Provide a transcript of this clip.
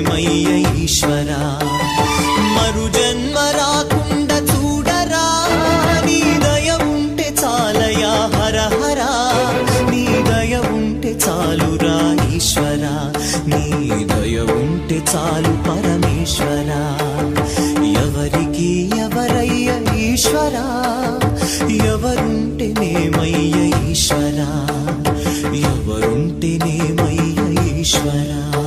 మయ్య మరు జన్మ రాకుండ చూడరా. నీ ఉంటే చాలయా హర హరా నీ ఉంటే చాలురా ఈశ్వరా. నీ ఉంటే చాలు పరమేశ్వరా. ఎవరికి ఎవరయ్య ఈశ్వరా? ఎవరుంటే నేమయ్య ఈశ్వరా? ఎవరుంటే నేమయ్య ఈశ్వరా?